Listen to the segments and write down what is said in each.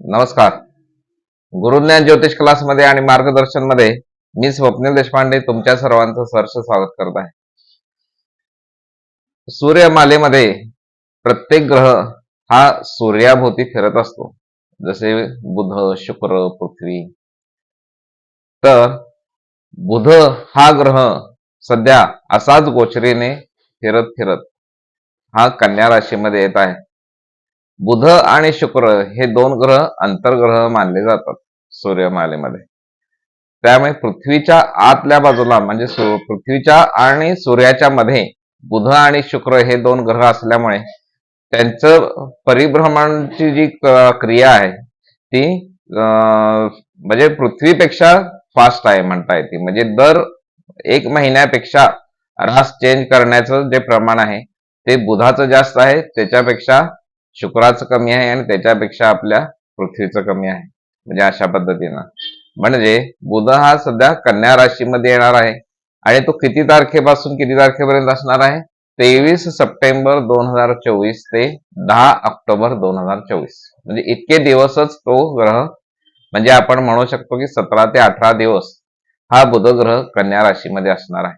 नमस्कार. गुरुज्ञान ज्योतिष क्लासमध्ये आणि मार्गदर्शनमध्ये मी स्वप्नील देशपांडे तुमच्या सर्वांचं सहर्ष स्वागत करत आहे. सूर्यमालेमध्ये प्रत्येक ग्रह हा सूर्याभोवती फिरत असतो. जसे बुध शुक्र पृथ्वी. तर बुध हा ग्रह सध्या असाच गोचरीने फिरत फिरत हा कन्या राशीमध्ये येत आहे. बुध आणि शुक्र हे दोन ग्रह अंतर्ग्रह मानले जातात सूर्यमालेमध्ये. त्यामुळे पृथ्वीच्या आतल्या बाजूला म्हणजे पृथ्वीच्या आणि सूर्याच्या मध्ये बुध आणि शुक्र हे दोन ग्रह असल्यामुळे त्यांचं परिभ्रमणची जी क्रिया आहे ती अं, म्हणजे पृथ्वीपेक्षा फास्ट आहे म्हणता येते. म्हणजे दर एक महिन्यापेक्षा रास चेंज करण्याचं जे प्रमाण आहे ते बुधाचं जास्त आहे त्याच्यापेक्षा शुक्राचं कमी आहे आणि त्याच्यापेक्षा आपल्या पृथ्वीचं कमी आहे. म्हणजे अशा पद्धतीनं. म्हणजे बुध हा सध्या कन्या राशीमध्ये येणार आहे. आणि तो किती तारखेपासून किती तारखेपर्यंत असणार आहे? तेवीस सप्टेंबर दोन हजार चोवीस ते दहा ऑक्टोबर दोन हजार चोवीस. म्हणजे इतके दिवसच तो ग्रह म्हणजे आपण म्हणू शकतो की सतरा ते अठरा दिवस हा बुध ग्रह कन्या राशीमध्ये असणार आहे.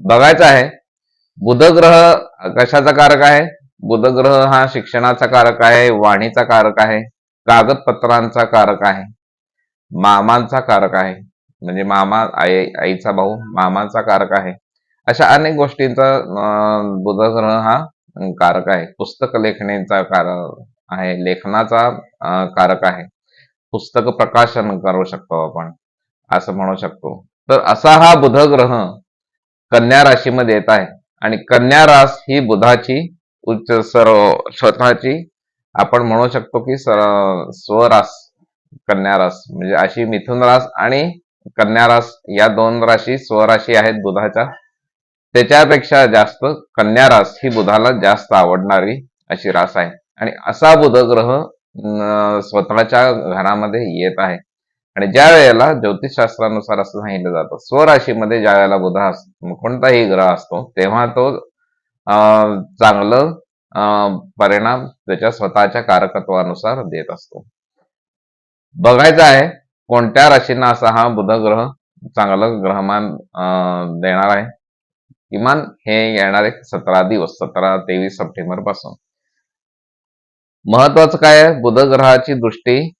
बघायचं आहे बुध ग्रह कशाचा कारक आहे? बुधग्रह हा शिक्षणाचा कारक आहे वाणीचा कारक आहे कागदपत्रांचा कारक आहे मामांचा कारक आहे म्हणजे मामा आई आईचा भाऊ मामाचा कारक आहे. अशा अनेक गोष्टींचा बुधग्रह हा कारक आहे. पुस्तक लेखण्याचा कारक आहे लेखनाचा कारक आहे. पुस्तक प्रकाशन करू शकतो आपण असं म्हणू शकतो. तर असा हा बुधग्रह कन्या राशीमध्ये येत आहे. आणि कन्या रास ही बुधाची उच्च सर्व स्वतःची आपण म्हणू शकतो की सर- स्वरास कन्या रास म्हणजे अशी मिथुन रास आणि कन्या रास या दोन राशी स्वराशी आहेत बुधाच्या. त्याच्यापेक्षा जास्त कन्या रास ही बुधाला जास्त आवडणारी अशी रास आहे. आणि असा बुध ग्रह स्वतःच्या घरामध्ये येत आहे. आणि ज्या वेळेला ज्योतिषशास्त्रानुसार असं सांगितलं जातं स्वराशीमध्ये ज्या वेळेला बुध असतो कोणताही ग्रह असतो तेव्हा तो चांगलं अं, परिणाम त्याच्या स्वतःच्या कारकत्वानुसार देत असतो. बघायचं आहे कोणत्या राशींना असा हा बुध ग्रह चांगलं ग्रहमान अं, देणार आहे? किमान हे येणारे सतरा दिवस सतरा तेवीस सप्टेंबरपासून. महत्वाचं काय आहे? बुध ग्रहाची दृष्टी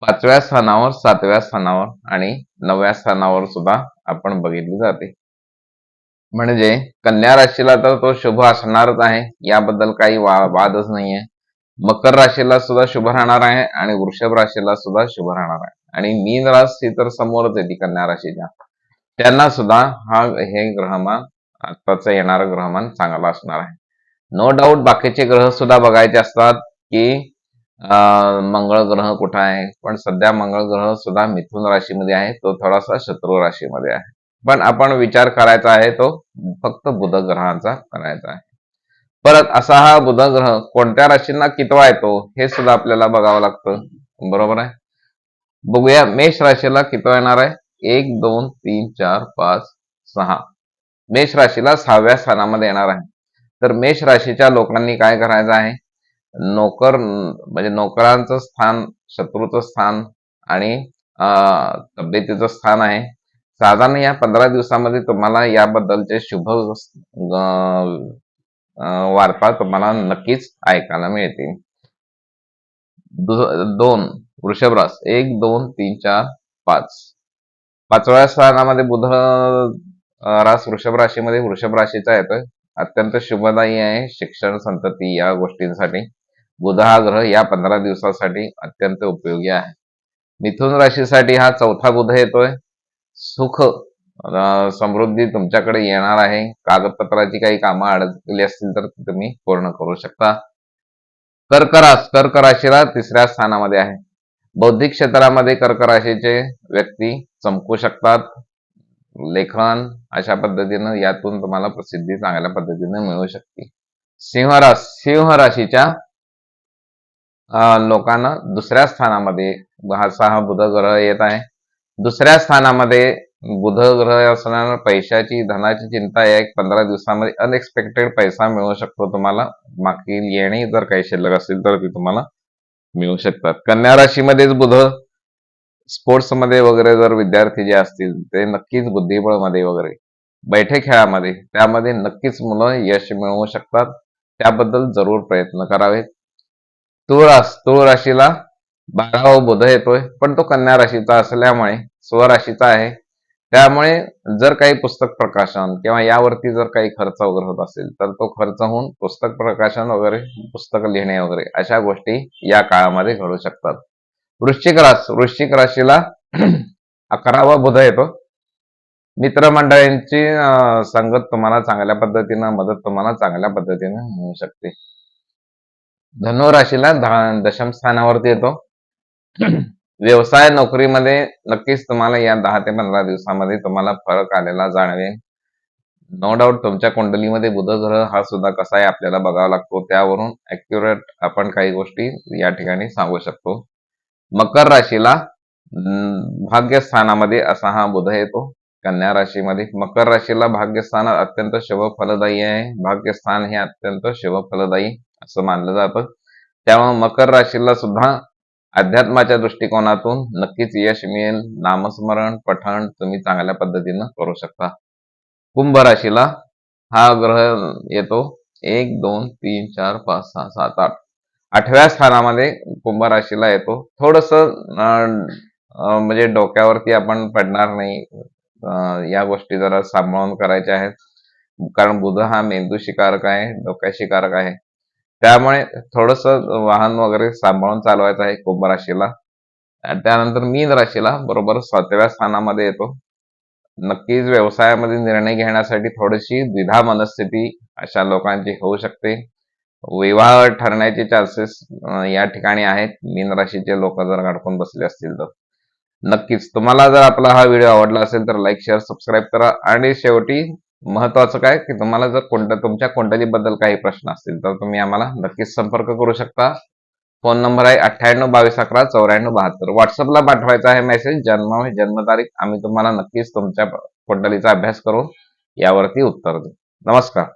पाचव्या स्थानावर सातव्या स्थानावर आणि नवव्या स्थानावर सुद्धा आपण बघितली जाते. म्हणजे कन्या राशीला तर तो शुभ असणारच आहे. याबद्दल काही वादच नाहीये. मकर राशीला सुद्धा शुभ राहणार आहे आणि वृषभ राशीला सुद्धा शुभ राहणार आहे. आणि मीन राशी तर समोरच येते कन्या राशीच्या. त्यांना सुद्धा हा हे ग्रहमान आत्ताचं येणारं ग्रहमान चांगला असणार आहे. नो डाऊट बाकीचे ग्रह सुद्धा बघायचे असतात की मंगळ ग्रह कुठं आहे? पण सध्या मंगळ ग्रह सुद्धा मिथुन राशीमध्ये आहे. तो थोडासा शत्रू राशीमध्ये आहे. पण आपण विचार करायचा आहे तो फक्त बुध ग्रहांचा करायचा आहे. परत असा हा बुध ग्रह कोणत्या राशींना कितवा येतो हे सुद्धा आपल्याला बघावं लागतं. बरोबर आहे? बघूया मेष राशीला कितवा येणार आहे? एक दोन तीन चार पाच सहा. मेष राशीला सहाव्या स्थानामध्ये येणार आहे. तर मेष राशीच्या लोकांनी काय करायचं आहे? नोकर म्हणजे नोकरांचं स्थान शत्रूचं स्थान आणि अं, तब्येतीचं स्थान आहे. साधारण या पंधरा दिवसामध्ये तुम्हाला याबद्दलचे शुभ वार्ता तुम्हाला नक्कीच ऐकायला मिळतील. दोन वृषभ रास. एक दोन तीन चार पाच. पाचव्या स्थानामध्ये बुध रास वृषभ राशीमध्ये वृषभ राशीचा येतोय. अत्यंत शुभदायी आहे. शिक्षण संतती या गोष्टींसाठी. बुध हा ग्रह या पंधरा दिवसासाठी अत्यंत उपयोगी आहे. मिथुन राशीसाठी हा चौथा बुध येतोय. सुख समृद्धी तुमच्याकडे येणार आहे. कागदपत्राची काही कामं अडकली असतील तर तुम्ही पूर्ण करू शकता. कर्क रास कर्क राशीला तिसऱ्या स्थानामध्ये आहे. बौद्धिक क्षेत्रामध्ये कर्क राशीचे व्यक्ती चमकू शकतात. लेखन अशा पद्धतीनं यातून तुम्हाला प्रसिद्धी चांगल्या पद्धतीने मिळू शकते. सिंह रास सिंह राशीच्या लोकांना दुसऱ्या स्थानामध्ये हा सहा बुध ग्रह येत आहे. दुसऱ्या स्थानामध्ये बुध ग्रह असल्यानं पैशाची धनाची चिंता आहे एक पंधरा दिवसामध्ये अनएक्सपेक्टेड पैसा मिळू शकतो तुम्हाला. मागील येणे जर काही शिल्लक असेल तर ती तुम्हाला मिळू शकतात. कन्या राशीमध्येच बुध स्पोर्ट्समध्ये वगैरे जर विद्यार्थी जे असतील ते नक्कीच बुद्धिबळमध्ये वगैरे बैठे खेळामध्ये त्यामध्ये नक्कीच मुलं यश मिळवू शकतात. त्याबद्दल जरूर प्रयत्न करावेत. तुळ रास तुळ राशीला बारावा बुध येतोय पण तो कन्या राशीचा असल्यामुळे स्वराशीचा आहे. त्यामुळे जर काही पुस्तक प्रकाशन किंवा यावरती जर काही खर्च वगैरे होत असेल तर तो खर्च होऊन पुस्तक प्रकाशन वगैरे पुस्तक लिहिणे वगैरे अशा गोष्टी या काळामध्ये घडू शकतात. वृश्चिक रास वृश्चिक राशीला अकरावा बुध येतो. मित्रमंडळींची संगत तुम्हाला चांगल्या पद्धतीनं मदत तुम्हाला चांगल्या पद्धतीनं मिळू शकते. धनु राशीला दशम स्थानावरती येतो. व्यवसाय नोकरीमध्ये नक्कीच तुम्हाला या दहा ते पंधरा दिवसामध्ये तुम्हाला फरक आलेला जाणवेल. नो डाऊट तुमच्या कुंडलीमध्ये बुध ग्रह हा सुद्धा कसा आहे आपल्याला बघावा लागतो. त्यावरून अॅक्युरेट आपण काही गोष्टी या ठिकाणी सांगू शकतो. मकर राशीला भाग्यस्थानामध्ये असा हा बुध येतो. कन्या राशीमध्ये मकर राशीला भाग्यस्थान अत्यंत शुभ फलदायी आहे. भाग्यस्थान हे अत्यंत शुभ फलदायी असं मानलं जातं. त्यामुळे मकर राशीला सुद्धा अध्यात्माच्या दृष्टिकोनातून नक्कीच यश मिळेल. नामस्मरण पठण तुम्ही चांगल्या पद्धतीनं करू शकता. कुंभ राशीला हा ग्रह येतो. एक दोन तीन चार पाच सहा सात आठ. आठव्या स्थानामध्ये कुंभ राशीला येतो. थोडस म्हणजे डोक्यावरती आपण पडणार नाही. या गोष्टी जरा सांभाळून करायच्या आहेत. कारण बुध हा मेंदू शिकारक आहे डोक्या शिकारक आहे. त्यामुळे थोडस वाहन वगैरे सांभाळून चालवायचं आहे कुंभ राशीला. त्यानंतर मीन राशीला बरोबर सातव्या स्थानामध्ये येतो. नक्कीच व्यवसायामध्ये निर्णय घेण्यासाठी थोडीशी द्विधा मनस्थिती अशा लोकांची होऊ शकते. विवाह ठरण्याचे चान्सेस या ठिकाणी आहेत. मीन राशीचे लोक जर अडकून बसले असतील तर. नक्कीच. तुम्हाला जर आपला हा व्हिडिओ आवडला असेल तर लाईक शेअर सबस्क्राईब करा. आणि शेवटी महत्वाचं काय की तुम्हाला जर कोणत्या तुमच्या कुंडलीबद्दल काही प्रश्न असतील तर तुम्ही आम्हाला नक्कीच संपर्क करू शकता. फोन नंबर आहे अठ्ठ्याण्णव बावीस अकरा चौऱ्याण्णव बहात्तर. व्हॉट्सअपला पाठवायचा आहे मेसेज जन्म जन्मतारीख आम्ही तुम्हाला नक्कीच तुमच्या कुंडलीचा अभ्यास करून यावरती उत्तर देऊ. नमस्कार.